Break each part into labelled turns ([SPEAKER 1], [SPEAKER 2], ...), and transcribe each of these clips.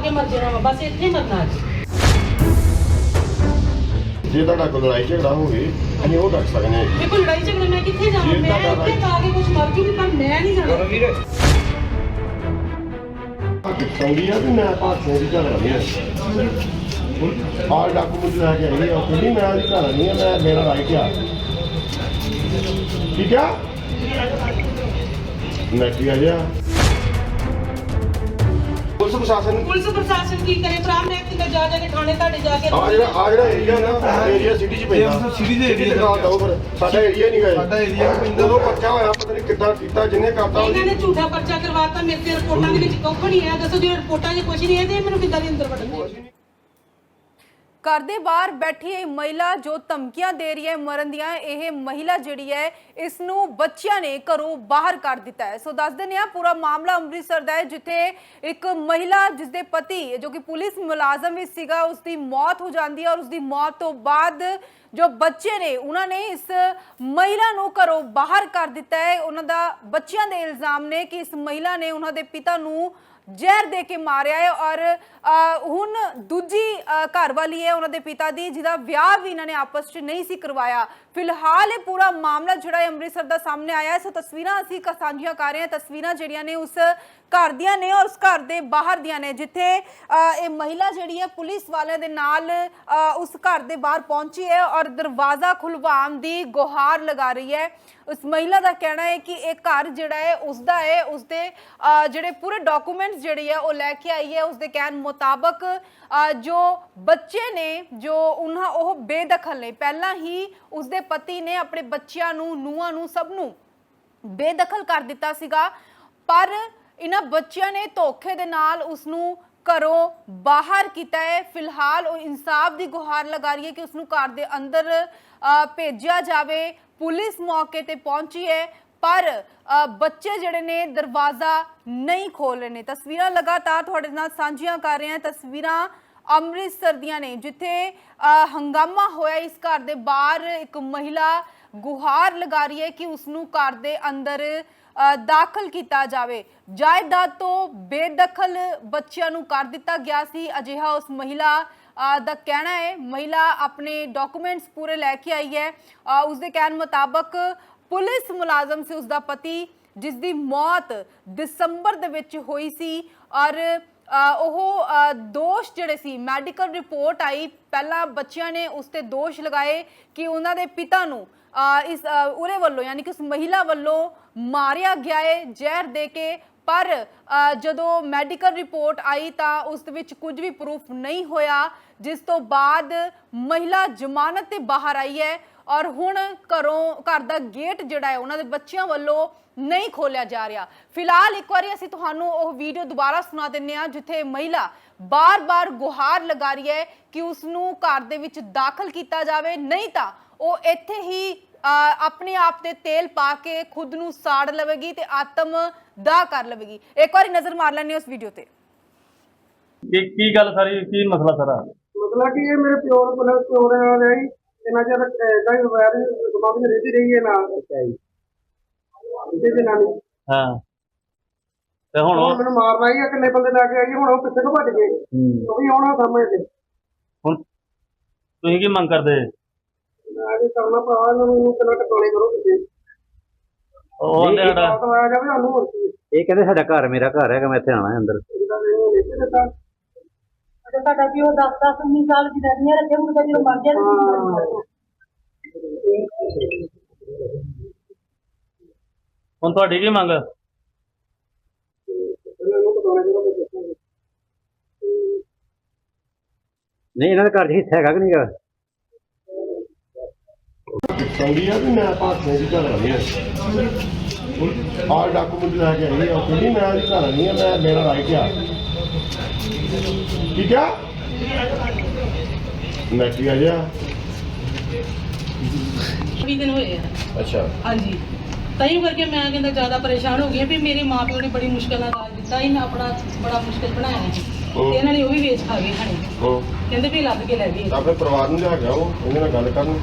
[SPEAKER 1] ਕੇ ਮਰ ਜਾਣਾ ਵਾ ਬਸ ਇੱਥੇ ਹੀ ਮਰਨਾ ਅੱਜ।
[SPEAKER 2] ਜੇ ਤੁਹਾਡਾ ਕੋਈ ਲੜਾਈ ਝਗੜਾ ਹੋਵੇ ਅਸੀਂ ਉਹ ਰੱਖ ਸਕਦੇ ਹਾਂ।
[SPEAKER 1] ਦੇਖੋ ਲੜਾਈ ਝਗੜੇ ਮੈਂ ਕਿੱਥੇ ਜਾਵਾਂ? ਮੈਂ ਇੱਥੇ ਤਾਂ ਆ ਕੇ ਕੁਝ ਮਰ ਜੂਗੀ ਪਰ ਮੈਂ ਨਹੀਂ ਜਾਣਾ।
[SPEAKER 2] ਕਹਿੰਦੀ ਆ ਵੀ ਮੈਂ ਭਾਸ਼ਣ ਦੀ ਝਗੜਾ ਨਹੀਂ ਹੈ ਆਲ ਡਾਕੂਮੈਂਟ ਲੈ ਕੇ ਆਈ ਆ ਉਹ ਕਹਿੰਦੀ ਮੈਂ ਉਹਦੀ ਝਗੜਾ ਨਹੀਂ ਹੈ ਮੈਂ ਮੇਰਾ ਰਾਈਟ ਆ। ਠੀਕ ਆ? ਮੈਂ ਕੀ ਆ ਜਾ ਪੁਲਿਸ ਪ੍ਰਸ਼ਾਸਨ
[SPEAKER 1] ਪੁਲਿਸ ਪ੍ਰਸ਼ਾਸਨ ਕੀ ਕਰੇ ਭਰਾ ਮੈਂ ਕਿਤੇ ਜਾ ਜਾ ਕੇ ਥਾਣੇ ਤੁਹਾਡੇ ਜਾ ਕੇ
[SPEAKER 2] ਆ ਜਿਹੜਾ ਆ ਜਿਹੜਾ ਏਰੀਆ ਨਾ ਏਰੀਆ ਸਿਟੀ ਚ ਪੈਂਦਾ।
[SPEAKER 3] ਸਿਟੀ ਦੇ area
[SPEAKER 2] ਦਿਖਾ ਦਿਓ ਫਿਰ। ਸਾਡਾ ਏਰੀਆ ਨਹੀਂ ਗਏ
[SPEAKER 3] ਸਾਡਾ ਵੀ ਪੈਂਦਾ।
[SPEAKER 2] ਉਦੋਂ ਪਰਚਾ ਹੋਇਆ ਪਤਾ ਨਹੀਂ ਕਿੱਦਾਂ ਕੀਤਾ ਜਿਹਨੇ ਕਰਤਾ
[SPEAKER 1] ਇਹਨਾਂ ਨੇ ਝੂਠਾ ਪਰਚਾ ਕਰਵਾਤਾ ਮੇਰੇ ਤੇ ਰਿਪੋਰਟਾਂ ਦੇ ਵਿੱਚ ਕੁੱਖ ਨਹੀਂ ਹੈ। ਦੱਸੋ ਜੇ ਰਿਪੋਰਟਾਂ 'ਚ ਕੁਝ ਨਹੀਂ ਹੈ ਤੇ ਮੈਨੂੰ ਕਿੱਦਾਂ ਦੇ ਅੰਦਰ ਵੜਨਗੇ?
[SPEAKER 4] ਘਰ ਦੇ ਬਾਹਰ ਬੈਠੀ ਇਹ ਮਹਿਲਾ ਜੋ ਧਮਕੀਆਂ ਦੇ ਰਹੀ ਹੈ, ਮਰਨ ਦੀਆਂ, ਇਹ ਮਹਿਲਾ ਜਿਹੜੀ ਹੈ ਇਸ ਨੂੰ ਬੱਚਿਆਂ ਨੇ ਘਰੋਂ ਬਾਹਰ ਕਰ ਦਿੱਤਾ ਹੈ। ਸੋ ਦੱਸ ਦਿੰਦੇ ਆ ਪੂਰਾ ਮਾਮਲਾ ਅੰਮ੍ਰਿਤਸਰ ਦਾ ਹੈ, ਜਿੱਥੇ ਇੱਕ ਮਹਿਲਾ ਜਿਸ ਦੇ ਪਤੀ, ਜੋ ਕਿ ਪੁਲਿਸ ਮੁਲਾਜ਼ਮ ਵੀ ਸੀਗਾ ਉਸ ਦੀ ਮੌਤ ਹੋ ਜਾਂਦੀ ਹੈ ਔਰ ਉਸ ਦੀ ਮੌਤ ਤੋਂ ਬਾਅਦ ਜੋ ਬੱਚੇ ਨੇ, ਉਹਨਾਂ ਨੇ ਇਸ ਮਹਿਲਾ ਨੂੰ ਘਰੋਂ ਬਾਹਰ ਕਰ ਦਿੱਤਾ ਹੈ। ਉਹਨਾਂ ਦਾ ਬੱਚਿਆਂ ਦੇ ਇਲਜ਼ਾਮ ਨੇ ਕਿ ਇਸ ਮਹਿਲਾ ਨੇ ਉਹਨਾਂ ਦੇ ਪਿਤਾ ਨੂੰ ਜ਼ਹਿਰ ਦੇ ਕੇ ਮਾਰਿਆ ਹੈ ਔਰ ਅ, ਹੁਣ ਦੂਜੀ ਅ, ਘਰ ਵਾਲੀ ਹੈ ਉਹਨਾਂ ਦੇ ਪਿਤਾ ਦੀ ਜਿਹਦਾ ਵਿਆਹ ਵੀ ਇਹਨਾਂ ਨੇ ਆਪਸ 'ਚ ਨਹੀਂ ਸੀ ਕਰਵਾਇਆ। ਫਿਲਹਾਲ ਇਹ ਪੂਰਾ ਮਾਮਲਾ ਜਿਹੜਾ ਹੈ ਅੰਮ੍ਰਿਤਸਰ ਦਾ ਸਾਹਮਣੇ ਆਇਆ ਹੈ। ਸੋ ਤਸਵੀਰਾਂ ਅਸੀਂ ਸਾਂਝੀਆਂ ਕਰ ਰਹੇ ਹਾਂ। ਤਸਵੀਰਾਂ ਜਿਹੜੀਆਂ ਨੇ ਉਸ ਘਰ ਦੀਆਂ ਨੇ ਔਰ ਉਸ ਘਰ ਦੇ ਬਾਹਰ ਦੀਆਂ ਨੇ ਜਿੱਥੇ ਇਹ ਮਹਿਲਾ ਜਿਹੜੀ ਹੈ ਪੁਲਿਸ ਵਾਲਿਆਂ ਦੇ ਨਾਲ ਉਸ ਘਰ ਦੇ ਬਾਹਰ ਪਹੁੰਚੀ ਹੈ ਔਰ ਦਰਵਾਜ਼ਾ ਖੁਲਵਾਉਣ ਦੀ ਗੁਹਾਰ ਲਗਾ ਰਹੀ ਹੈ। ਉਸ ਮਹਿਲਾ ਦਾ ਕਹਿਣਾ ਹੈ ਕਿ ਇਹ ਘਰ ਜਿਹੜਾ ਹੈ ਉਸਦਾ ਹੈ ਉਸਦੇ ਅ, ਜਿਹੜੇ ਪੂਰੇ ਡਾਕੂਮੈਂਟਸ ਜਿਹੜੇ ਹੈ ਉਹ ਲੈ ਕੇ ਆਈ ਹੈ। ਉਸਦੇ ਕਹਿਣ ਮੁਤਾਬਕ ਜੋ ਬੱਚੇ ਨੇ ਜੋ ਉਹਨਾਂ ਉਹ ਬੇਦਖਲ ਨੇ। ਪਹਿਲਾਂ ਹੀ ਉਸਦੇ ਪਤੀ ਨੇ ਆਪਣੇ ਬੱਚਿਆਂ ਨੂੰ ਨੂੰਹਾਂ ਨੂੰ ਸਭ ਨੂੰ ਬੇਦਖਲ ਕਰ ਦਿੱਤਾ ਸੀਗਾ। ਪਰ ਇਹਨਾਂ ਬੱਚਿਆਂ ਨੇ ਧੋਖੇ ਦੇ ਨਾਲ ਉਸ ਨੂੰ ਘਰੋਂ ਬਾਹਰ ਕੀਤਾ ਹੈ। ਫਿਲਹਾਲ ਉਹ ਇਨਸਾਫ ਦੀ ਗੁਹਾਰ ਲਗਾ ਰਹੀ ਹੈ ਕਿ ਉਸ ਨੂੰ ਘਰ ਦੇ ਅੰਦਰ ਅ, ਭੇਜਿਆ ਜਾਵੇ। ਪੁਲਿਸ ਮੌਕੇ ਤੇ ਪਹੁੰਚੀ ਹੈ ਪਰ ਅ, ਬੱਚੇ ਜਿਹੜੇ ਨੇ ਦਰਵਾਜ਼ਾ ਨਹੀਂ ਖੋਲ ਰਹੇ ਨੇ। ਤਸਵੀਰਾਂ ਲਗਾਤਾਰ ਤੁਹਾਡੇ ਨਾਲ ਸਾਂਝੀਆਂ ਕਰ ਰਹੇ ਹਾਂ। ਤਸਵੀਰਾਂ ਅੰਮ੍ਰਿਤਸਰ ਦੀਆਂ ਨੇ ਜਿੱਥੇ ਹੰਗਾਮਾ ਹੋਇਆ ਇਸ ਘਰ ਦੇ ਬਾਹਰ ਇੱਕ ਮਹਿਲਾ ਗੁਹਾਰ ਲਗਾ ਰਹੀ ਹੈ ਕਿ ਉਸ ਨੂੰ ਘਰ ਦੇ ਅੰਦਰ ਦਾਖਲ ਕੀਤਾ ਜਾਵੇ। ਜਾਇਦਾਦ ਤੋਂ ਬੇਦਖਲ ਬੱਚਿਆਂ ਨੂੰ ਕਰ ਦਿੱਤਾ ਗਿਆ ਸੀ। ਅਜਿਹਾ ਉਸ ਮਹਿਲਾ ਦਾ ਕਹਿਣਾ ਹੈ ਮਹਿਲਾ ਆਪਣੇ ਡਾਕੂਮੈਂਟਸ ਪੂਰੇ ਲੈ ਕੇ ਆਈ ਹੈ। ਅ, ਉਸ ਦੇ ਕਹਿਣ ਮੁਤਾਬਕ ਪੁਲਿਸ ਮੁਲਾਜ਼ਮ ਸੀ ਉਸ ਦਾ ਪਤੀ ਜਿਸ ਦੀ ਮੌਤ ਦਸੰਬਰ ਦੇ ਵਿੱਚ ਹੋਈ ਸੀ। ਔਰ ਉਹ ਦੋਸ਼ ਜਿਹੜੇ ਸੀ ਮੈਡੀਕਲ ਰਿਪੋਰਟ ਆਈ ਪਹਿਲਾਂ ਬੱਚਿਆਂ ਨੇ ਉਸ ਤੇ ਦੋਸ਼ ਲਗਾਏ ਕਿ ਉਹਨਾਂ ਦੇ ਪਿਤਾ ਨੂੰ ਇਸ ਅ, ਉਹਦੇ ਵੱਲੋਂ ਯਾਨੀ ਕਿ ਉਸ ਮਹਿਲਾ ਵੱਲੋਂ ਮਾਰਿਆ ਗਿਆ ਹੈ ਜ਼ਹਿਰ ਦੇ ਕੇ। ਪਰ ਜਦੋਂ ਮੈਡੀਕਲ ਰਿਪੋਰਟ ਆਈ ਤਾਂ ਉਸ ਦੇ ਵਿੱਚ ਕੁਝ ਵੀ ਪ੍ਰੂਫ ਨਹੀਂ ਹੋਇਆ ਜਿਸ ਤੋਂ ਬਾਅਦ ਮਹਿਲਾ ਜ਼ਮਾਨਤ ਤੇ ਬਾਹਰ ਆਈ ਹੈ। ਔਰ ਹੁਣ ਘਰੋਂ ਘਰ ਦਾ ਗੇਟ ਜਿਹੜਾ ਹੈ ਉਹਨਾਂ ਦੇ ਬੱਚਿਆਂ ਵੱਲੋਂ ਨਹੀਂ ਖੋਲਿਆ ਜਾ ਰਿਹਾ। ਫਿਲਹਾਲ ਇੱਕ ਵਾਰੀ ਅਸੀਂ ਤੁਹਾਨੂੰ ਉਹ ਵੀਡੀਓ ਦੁਬਾਰਾ ਸੁਣਾ ਦਿੰਨੇ ਆ ਜਿੱਥੇ ਮਹਿਲਾ ਬਾਰ-ਬਾਰ ਗੁਹਾਰ ਲਗਾ ਰਹੀ ਹੈ ਕਿ ਉਸ ਨੂੰ ਘਰ ਦੇ ਵਿੱਚ ਦਾਖਲ ਕੀਤਾ ਜਾਵੇ। ਨਹੀਂ ਤਾਂ ਉਹ ਇੱਥੇ ਹੀ ਆਪਣੇ ਆਪ ਤੇ ਤੇਲ ਪਾ ਕੇ ਖੁਦ ਨੂੰ ਸਾੜ ਲਵੇਗੀ ਤੇ ਆਤਮ ਦਾਹ ਕਰ ਲਵੇਗੀ। ਇੱਕ ਵਾਰੀ ਨਜ਼ਰ ਮਾਰ ਲੈਣੀ ਉਸ ਵੀਡੀਓ ਤੇ।
[SPEAKER 5] ਕੀ ਕੀ ਗੱਲ ਸਾਰੀ ਕੀ ਮਸਲਾ ਸਾਰਾ?
[SPEAKER 6] ਮਤਲਬ ਕਿ ਇਹ ਮੇਰੇ ਪਿਓ ਨੂੰ ਪੁਲਿਸ ਪਿਓ ਦੇ ਨਾਲ ਰਹੀ ਇਹਨਾਂ ਚਿਰ ਇਦਾਂ ਹੀ ਵੈਰ ਦਿਮਾਗ ਵਿੱਚ ਰਹਿੰਦੀ ਰਹੀ ਹੈ ਨਾਲ। ਅੱਛਾ ਜੀ। ਤੇ
[SPEAKER 5] ਹਾਂ। ਤੇ ਹੁਣ
[SPEAKER 6] ਹੁਣ
[SPEAKER 5] ਉਹ
[SPEAKER 6] ਮੈਨੂੰ ਮਾਰਨ ਆਈ ਆ ਕਿੰਨੇ ਬੰਦੇ ਲੈ ਕੇ ਆਈ ਹੁਣ ਉਹ ਪਿੱਛੇ ਨੂੰ ਭੱਜ ਗਏ। ਉਹ ਵੀ ਆਉਣਾ ਸਾਹਮਣੇ ਤੇ।
[SPEAKER 5] ਹੁਣ ਤੁਸੀਂ ਕੀ ਮੰਗ ਕਰਦੇ?
[SPEAKER 6] ਮੈਂ ਵੀ ਕਰਨਾ ਭਰਾ ਇਹਨਾਂ ਨੂੰ ਕਿੰਨਾ ਟਕਾਣੇ ਕਰੋ ਤੁਸੀਂ।
[SPEAKER 5] ਉਹ ਆਂਦੇ ਸਾਡਾ
[SPEAKER 6] ਬਾਤ ਆਇਆ ਜਾਵੇ ਸਾਨੂੰ ਹੋਰ ਕੀ।
[SPEAKER 7] ਇਹ ਕਹਿੰਦੇ ਸਾਡਾ ਘਰ ਮੇਰਾ ਘਰ ਹੈਗਾ ਮੈਂ ਇੱਥੇ ਆਣਾ ਅੰਦਰ?
[SPEAKER 6] ਲਿਖ ਦਿੱਤਾ।
[SPEAKER 1] ਸਾਡਾ ਵੀ ਉਹ 10 10 19 ਸਾਲ ਦੀ ਦਰਨੀਆਂ ਰੱਖੇ ਮੁੰਡਾ ਜਦੋਂ ਮਰ ਗਿਆ
[SPEAKER 5] ਹੁਣ ਤੁਹਾਡੀ ਕੀ ਮੰਗ?
[SPEAKER 6] ਦੱਸੋ
[SPEAKER 7] ਨਹੀਂ ਇਹਨਾਂ ਦੇ ਘਰ 'ਚ ਹਿੱਸਾ ਹੈਗਾ ਕਿ ਨਹੀਂਗਾ?
[SPEAKER 2] ਕਹਿੰਦੀ ਆ ਵੀ ਮੈਂ ਭਾਸ਼ਣ ਦੀ ਝਗੜਾ ਨਹੀਂ ਹੈ ਆਲ ਡਾਕੂਮੈਂਟ ਲੈ ਕੇ ਆਈ ਆ ਉਹ ਕਹਿੰਦੀ ਮੈਂ ਉਹਦੀ ਝਗੜਾ ਨਹੀਂ ਹੈ ਮੈਂ ਮੇਰਾ ਰਾਈਟ ਆ। ਠੀਕ ਆ ਮੈਂ ਕੀ ਆ ਜਾ
[SPEAKER 1] 20 ਦਿਨ ਹੋਏ ਆ।
[SPEAKER 2] ਅੱਛਾ।
[SPEAKER 1] ਹਾਂਜੀ। ਤਾਈਓ ਕਰਕੇ ਮੈਂ ਕਹਿੰਦਾ ਜ਼ਿਆਦਾ ਪਰੇਸ਼ਾਨ ਹੋ ਗਈ ਹਾਂ ਵੀ ਮੇਰੇ ਮਾਪਿਓ ਨੇ ਬੜੀ ਮੁਸ਼ਕਲ ਨਾਲ ਦਾਜ ਦਿੱਤਾ ਇਹਨਾਂ ਆਪਣਾ ਬੜਾ ਮੁਸ਼ਕਲ ਬਣਾਇਆ ਤੇ ਇਹਨਾਂ ਨੇ ਉਹ ਵੀ ਵੇਚ ਖਾ ਗਏ
[SPEAKER 2] ਉਹ
[SPEAKER 1] ਕਹਿੰਦੇ ਵੀ ਲੱਭ ਕੇ ਲੈ ਗਏ।
[SPEAKER 2] ਆਪਣੇ ਪਰਿਵਾਰ ਨੂੰ ਲਿਆ ਗਿਆ ਉਹ ਉਹਦੇ ਨਾਲ ਗੱਲ ਕਰਨ।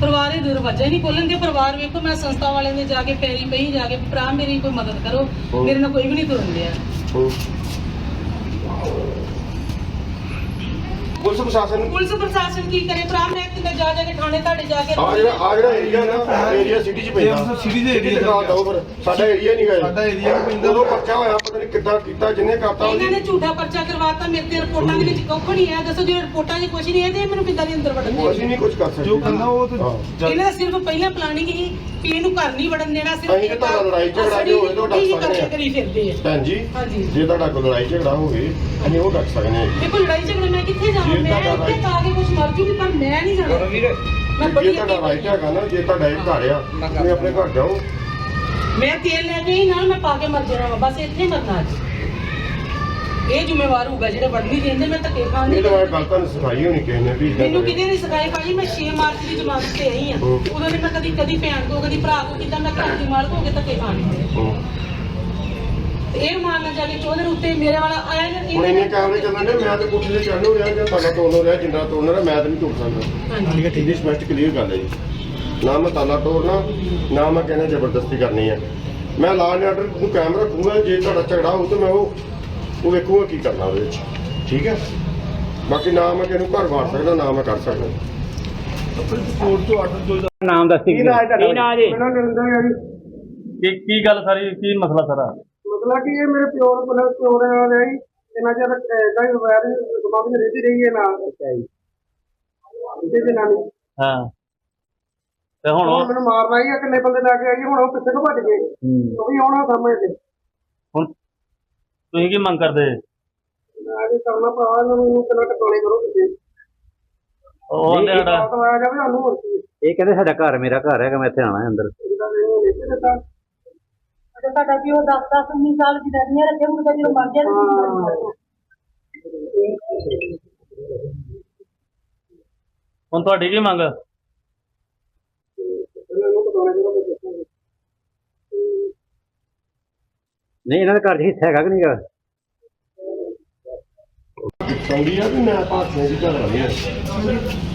[SPEAKER 1] ਪਰਿਵਾਰ ਦੇ ਦਰਵਾਜ਼ਾ ਹੀ ਨਹੀਂ ਖੋਲਣ ਦੇ ਪਰਿਵਾਰ ਵੇਖੋ ਮੈਂ ਸੰਸਥਾ ਵਾਲਿਆਂ ਦੇ ਜਾ ਕੇ ਪੈਰੀ ਪਈ ਜਾ ਕੇ ਭਰਾ ਮੇਰੀ ਕੋਈ ਮਦਦ ਕਰੋ। ਮੇਰੇ ਨਾਲ ਕੋਈ ਵੀ ਨਹੀਂ ਤੁਰਨ ਡਿਆ
[SPEAKER 2] ਪੁਲਿਸ ਪ੍ਰਸ਼ਾਸਨ ਨੂੰ।
[SPEAKER 1] ਪੁਲਿਸ ਪ੍ਰਸ਼ਾਸਨ ਕੀ ਕਰੇ ਭਰਾ? ਮੈਂ ਕਿਤੇ ਜਾ ਜਾ ਕੇ ਥਾਣੇ ਤੁਹਾਡੇ ਜਾ ਕੇ
[SPEAKER 2] ਆ ਜਿਹੜਾ ਆ ਜਿਹੜਾ ਏਰੀਆ ਨਾ ਏਰੀਆ ਸਿਟੀ ਚ ਪੈਂਦਾ।
[SPEAKER 3] ਇਹ ਸਿਟੀ ਦੇ ਏਰੀਆ
[SPEAKER 2] ਦਾ ਦੋ ਫਿਰ। ਸਾਡਾ ਏਰੀਆ ਨਹੀਂ ਗਏ
[SPEAKER 3] ਸਾਡਾ ਏਰੀਆ ਪੈਂਦਾ।
[SPEAKER 2] ਉਦੋਂ ਪਰਚਾ ਹੋਇਆ ਪਤਾ ਨਹੀਂ ਕਿੱਦਾਂ ਕੀਤਾ ਜਿੰਨੇ ਕਰਤਾ
[SPEAKER 1] ਇਹਨਾਂ ਨੇ ਝੂਠਾ ਪਰਚਾ ਕਰਵਾਤਾ ਮੇਰੇ ਤੇ ਰਿਪੋਰਟਾਂ ਦੇ ਵਿੱਚ ਕੁੱਖ ਨਹੀਂ ਹੈ। ਦੱਸੋ ਜੇ ਰਿਪੋਰਟਾਂ 'ਚ ਕੁਝ ਨਹੀਂ ਹੈ ਤੇ ਮੈਨੂੰ ਕਿੱਦਾਂ ਦੇ ਅੰਦਰ ਵੜਨ
[SPEAKER 2] ਉਹ ਅਸੀਂ
[SPEAKER 1] ਦੇ
[SPEAKER 2] ਨਹੀਂ ਕੁਝ ਕਰ ਸਕਦੇ।
[SPEAKER 3] ਜੋ ਕਰਨਾ ਉਹ ਤਾਂ
[SPEAKER 2] ਹਾਂ।
[SPEAKER 1] ਇਹਨਾਂ ਦਾ ਸਿਰਫ ਪਹਿਲਾਂ ਪਲਾਨਿੰਗ ਹੀ ਕਿ ਇਹਨੂੰ ਘਰ ਨਹੀਂ ਵੜਨ ਦੇਣਾ ਸਿਰਫ
[SPEAKER 2] ਅਸੀਂ ਤਾਂ ਲੜਾਈ ਝਗੜਾ ਜੇ ਹੋਏ ਤਾਂ ਉਹ ਡੱਕ
[SPEAKER 1] ਹੀ
[SPEAKER 2] ਸਕਦੇ।
[SPEAKER 1] ਕਰੀ ਫਿਰਦੇ ਆ।
[SPEAKER 2] ਭੈਣ ਜੀ
[SPEAKER 1] ਹਾਂਜੀ।
[SPEAKER 2] ਜੇ ਤੁਹਾਡਾ ਕੋਈ ਲੜਾਈ ਝਗੜਾ ਹੋਵੇ ਅਸੀਂ ਉਹ ਡੱਕ ਸਕਦੇ ਹਾਂ
[SPEAKER 1] ਦੇਖੋ ਲੜਾਈ ਝਗੜੇ ਮੈਂ ਕਿੱਥੇ ਜਾਵਾਂ? ਮੈਂ ਇੱਥੇ ਤਾਂ ਕੇ ਕੁਝ ਮਰ ਜੂਗੀ ਪਰ ਮੈਂ ਨਹੀਂ ਜਾਣਾ। ਮੈਂ
[SPEAKER 2] ਜੇ
[SPEAKER 1] ਬੜੀ
[SPEAKER 2] ਤੁਹਾਡਾ ਰਾਈਟ ਹੈਗਾ ਨਾ ਜੇ ਤੁਹਾਡਾ ਇਹ ਘਰ ਆ ਤੁਸੀਂ ਆਪਣੇ ਘਰ ਜਾਓ।
[SPEAKER 1] ਮੈਂ ਤੇਲ ਲੈ ਕੇ ਹੀ ਨਾਲ ਮੈਂ ਪਾ ਕੇ ਮਰ ਜਾਣਾ ਵਾ ਬਸ ਇੱਥੇ ਹੀ ਮਰਨਾ ਅੱਜ। ਇਹ ਜ਼ਿੰਮੇਵਾਰ ਹੋਊਗਾ ਜਿਹੜੇ ਵੜਨੀ ਦੇਂਦੇ ਮੈਂ ਧੱਕੇ ਖਾਣ
[SPEAKER 2] ਇਹ ਤਾਂ ਮੈਂ ਗੱਲ ਤੁਹਾਨੂੰ ਸਿਖਾਈ ਹੋਣੀ ਕਿਸੇ ਨੇ ਵੀ ਏਦਾਂ
[SPEAKER 1] ਮੈਨੂੰ
[SPEAKER 2] ਕਰੇ।
[SPEAKER 1] ਕਿਤੇ ਨਹੀਂ ਸਿਖਾਈ ਭਾਜੀ ਮੈਂ 6 ਮਾਰਚ ਦੀ ਜਮਾਨਤ ਤੇ ਆਈ ਆ।
[SPEAKER 2] ਹੂੰ।
[SPEAKER 1] ਉਦੋਂ ਦੀ ਮੈਂ ਕਦੀ ਕਦੀ ਭੈਣ ਕੋ ਕਦੀ ਭਰਾ ਕੋ ਕਿਦਾਂ ਮੈਂ ਘਰ ਦੀ ਮਾਲਕ ਹੋ ਕੇ ਧੱਕੇ ਖਾਣੇ
[SPEAKER 2] ਹੂੰ।
[SPEAKER 1] ਇਹ ਮਾਰਨਾ ਜਾ ਕੇ ਚੋਦਰ ਉੱਤੇ ਮੇਰੇ ਵਾਲਾ ਆਇਆ ਨਾ
[SPEAKER 2] ਹੁਣ ਇੰਨੇ ਕੈਮਰੇ ਚੱਲਣ ਦੇ ਮੈਂ ਤੇ ਕੋਠੇ ਤੇ ਚੜ੍ਹਨ ਹੋ ਰਿਹਾ ਜਾਂ ਤਾਲਾ ਤੋੜਨ ਹੋ ਰਿਹਾ ਜਿੰਦਾ ਤੋੜਨ ਰਿਹਾ ਮੈਂ ਤਾਂ ਨਹੀਂ ਤੋੜ ਸਕਦਾ।
[SPEAKER 1] ਹਾਂਜੀ।
[SPEAKER 2] ਇਹਦੀ ਸਪਸ਼ਟ ਕਲੀਅਰ ਗੱਲ ਹੈ ਜੀ। ਨਾ ਮੈਂ ਤਾਲਾ ਤੋੜਨਾ ਨਾ ਮੈਂ ਕਹਿੰਦਾ ਜ਼ਬਰਦਸਤੀ ਕਰਨੀ ਹੈ। ਮੈਂ ਲਾ ਐਂਡ ਆਰਡਰ ਨੂੰ ਕਾਇਮ ਰੱਖੂੰਗਾ ਜੇ ਤੁਹਾਡਾ ਝਗੜਾ ਹੋਊ ਤਾਂ ਮੈਂ ਉਹ ਉਹ ਵੇਖੂੰਗਾ ਕੀ ਕਰਨਾ ਉਹਦੇ ਵਿੱਚ। ਠੀਕ ਹੈ? ਬਾਕੀ ਨਾ ਮੈਂ ਕਿਸੇ ਨੂੰ ਘਰ ਵਾੜ ਸਕਦਾ ਨਾ ਮੈਂ ਕਰ ਸਕਦਾ।
[SPEAKER 7] ਨਾਮ ਦੱਸ ਨਾਮ ਜੀ?
[SPEAKER 6] ਹੈ
[SPEAKER 5] ਕੀ ਕੀ ਗੱਲ ਸਾਰੀ ਕੀ ਮਸਲਾ ਸਾਰਾ?
[SPEAKER 6] ਮਤਲਬ ਕਿ ਇਹ ਮੇਰੇ ਪਿਓ ਨੂੰ ਪੁਲਿਸ ਪਿਓ ਦੇ ਨਾਲ ਹੈ ਜੀ ਇਹਨਾਂ ਚਿਰ ਇਦਾਂ ਹੀ ਵੈਰ ਦਿਮਾਗ ਵਿੱਚ ਰਹਿੰਦੀ ਰਹੀ ਹੈ ਨਾਲ। ਅੱਛਾ ਜੀ। ਤੇ
[SPEAKER 5] ਹਾਂ। ਹੁਣ ਉਹ-
[SPEAKER 6] ਮੈਨੂੰ ਮਾਰਨਾ ਹੀ ਆ ਕਿੰਨੇ ਬੰਦੇ ਲੈ ਕੇ ਆਈ ਹੁਣ ਉਹ ਪਿੱਛੇ ਤੋਂ ਭੱਜ ਗਏ। ਉਹ ਵੀ ਆਉਣਾ ਸਾਹਮਣੇ ਤੇ
[SPEAKER 5] ਹੁਣ ਤੁਸੀਂ ਕੀ ਮੰਗ ਕਰਦੇ?
[SPEAKER 6] ਮੈਂ ਜੀ ਕਰਨਾ ਭਰਾ ਇਹਨਾਂ ਨੂੰ ਕਿੰਨਾ ਟਕਾਣੇ ਕਰੋ ਤੁਸੀਂ।
[SPEAKER 5] ਉਹ ਆਂਦੇ ਸਾਡਾ
[SPEAKER 6] ਬਾਤ ਆਇਆ ਜਾਵੇ ਸਾਨੂੰ ਹੋਰ ਕੀ।
[SPEAKER 7] ਇਹ ਕਹਿੰਦੇ ਸਾਡਾ ਘਰ ਮੇਰਾ ਘਰ ਹੈਗਾ ਮੈਂ ਇੱਥੇ ਆਣਾ ਅੰਦਰ।
[SPEAKER 6] ਇਹਦਾ ਮੈਨੂੰ ਨਹੀਂ ਦਿੱਤਾ।
[SPEAKER 1] ਤੇ ਸਾਡਾ ਵੀ ਉਹ 10 10 19 ਸਾਲ ਦੀ ਦਰਨੀਆਂ ਰੱਖੇ ਹੁਣ ਤਾਂ ਜਦੋਂ ਮਰ ਜਾਣ
[SPEAKER 5] ਹੁਣ ਤੁਹਾਡੀ ਕੀ ਮੰਗ?
[SPEAKER 7] ਨਹੀਂ ਇਹਨਾਂ ਦਾ ਘਰ 'ਚ ਹਿੱਸਾ ਹੈਗਾ ਕਿ ਨਹੀਂਗਾ?
[SPEAKER 2] ਸੌਂਦੀ ਆ ਵੀ ਮੈਂ ਭਾਸ਼ਣ ਦੀ ਝਗੜਾ ਨਹੀਂ ਹੈ